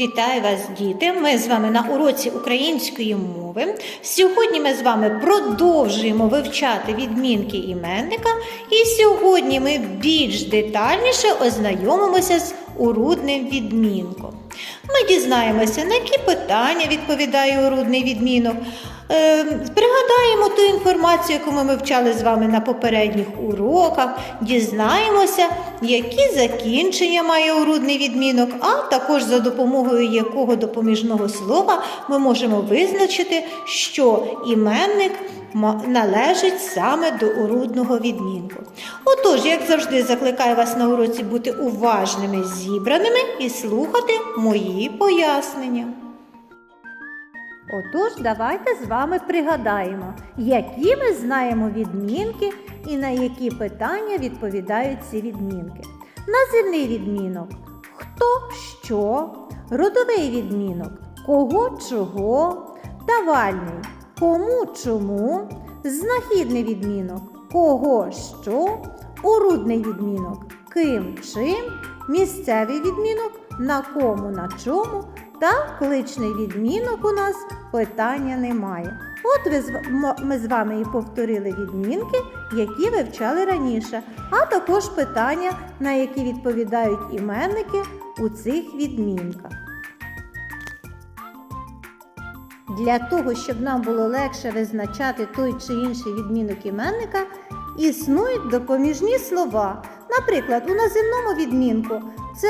Вітаю вас, діти! Ми з вами на уроці української мови. Сьогодні ми з вами продовжуємо вивчати відмінки іменника, і сьогодні ми більш детальніше ознайомимося з урудним відмінком. Ми дізнаємося, на які питання відповідає урудний відмінок. Е, Пригадаємо ту інформацію, яку ми вивчали з вами на попередніх уроках, дізнаємося, які закінчення має урудний відмінок, а також за допомогою якого допоміжного слова ми можемо визначити, що іменник належить саме до урудного відмінку. Отож, як завжди, закликаю вас на уроці бути уважними, зібраними і слухати мої пояснення. Отож, давайте з вами пригадаємо, які ми знаємо відмінки і на які питання відповідають ці відмінки. Називний відмінок хто що, родовий відмінок кого чого, давальний кому чому, знахідний відмінок кого що, урудний відмінок ким чим, місцевий відмінок на кому на чому. Та кличний відмінок у нас питання немає. От ми з вами і повторили відмінки, які вивчали раніше, а також питання, на які відповідають іменники у цих відмінках. Для того, щоб нам було легше визначати той чи інший відмінок іменника, існують допоміжні слова. Наприклад, у називному відмінку це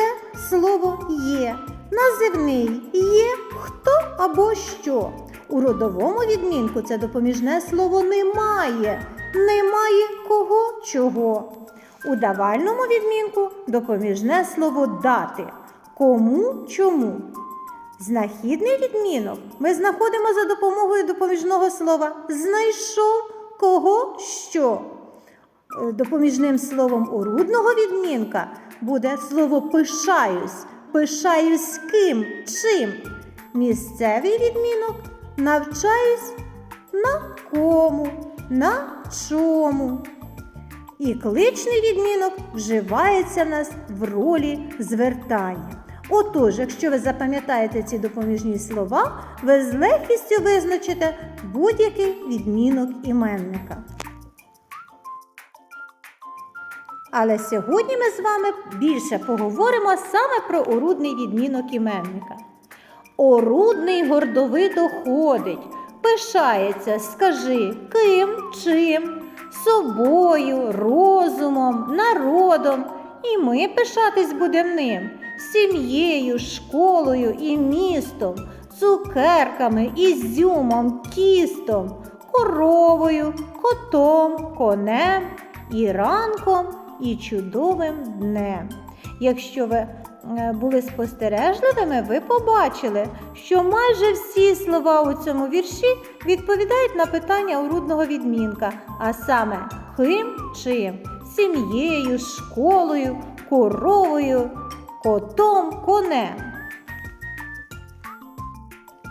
слово є. Називний є хто або що. У родовому відмінку це допоміжне слово немає. Немає кого чого. У давальному відмінку допоміжне слово дати. Кому чому. Знахідний відмінок ми знаходимо за допомогою допоміжного слова знайшов кого що. Е, Допоміжним словом урудного відмінка буде слово пишаюсь. Пишаюсь ким, чим. Місцевий відмінок навчаюсь на кому, на чому. І кличний відмінок вживається в нас в ролі звертання. Отож, якщо ви запам'ятаєте ці допоміжні слова, ви з легкістю визначите будь-який відмінок іменника. Але сьогодні ми з вами більше поговоримо саме про орудний відмінок іменника. Орудний гордовито ходить, пишається, скажи, ким, чим, собою, розумом, народом. І ми пишатись будемо ним, сім'єю, школою і містом, цукерками, ізюмом, тістом, коровою, котом, конем і ранком, і чудовим днем. Якщо ви е, були спостережливими, ви побачили, що майже всі слова у цьому вірші відповідають на питання урудного відмінка, а саме ким чим, сім'єю, школою, коровою, котом, конем.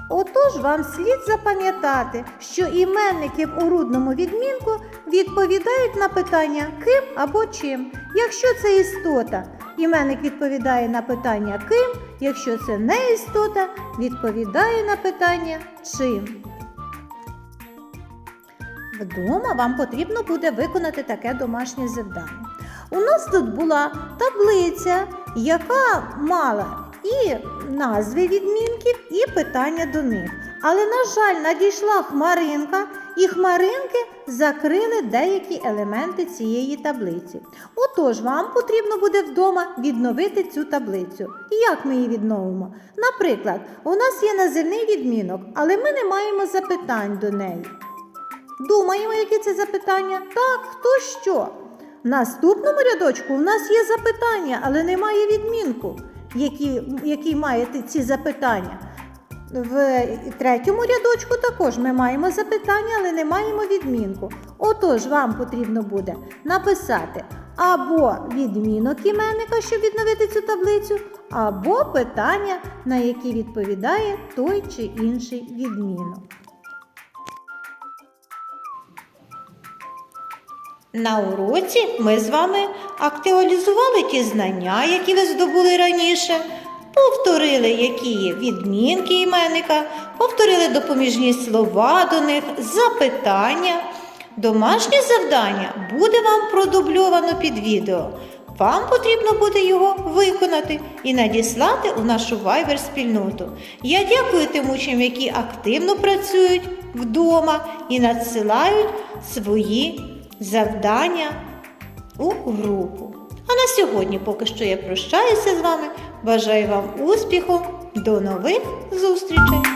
Отож вам слід запам'ятати, що іменники в урудному відмінку відповідають на питання ким або чим. Якщо це істота, іменник відповідає на питання ким, якщо це не істота, відповідає на питання чим. Вдома вам потрібно буде виконати таке домашнє завдання. У нас тут була таблиця, яка мала і назви відмінків, і питання до них. Але, на жаль, надійшла хмаринка, і хмаринки закрили деякі елементи цієї таблиці. Отож, вам потрібно буде вдома відновити цю таблицю. І як ми її відновимо? Наприклад, у нас є називний відмінок, але ми не маємо запитань до неї. Думаємо, які це запитання? Так, хто що? В наступному рядочку у нас є запитання, але немає відмінку, які, який має ці запитання. В третьому рядочку також ми маємо запитання, але не маємо відмінку. Отож, вам потрібно буде написати або відмінок іменника, щоб відновити цю таблицю, або питання, на які відповідає той чи інший відмінок. На уроці ми з вами актуалізували ті знання, які ви здобули раніше, повторили, які є відмінки іменника, повторили допоміжні слова до них, запитання. Домашнє завдання буде вам продубльовано під відео. Вам потрібно буде його виконати і надіслати у нашу Viber спільноту. Я дякую тим учням, які активно працюють вдома і надсилають свої завдання у групу. А на сьогодні поки що я прощаюся з вами. Бажаю вам успіху. До нових зустрічей!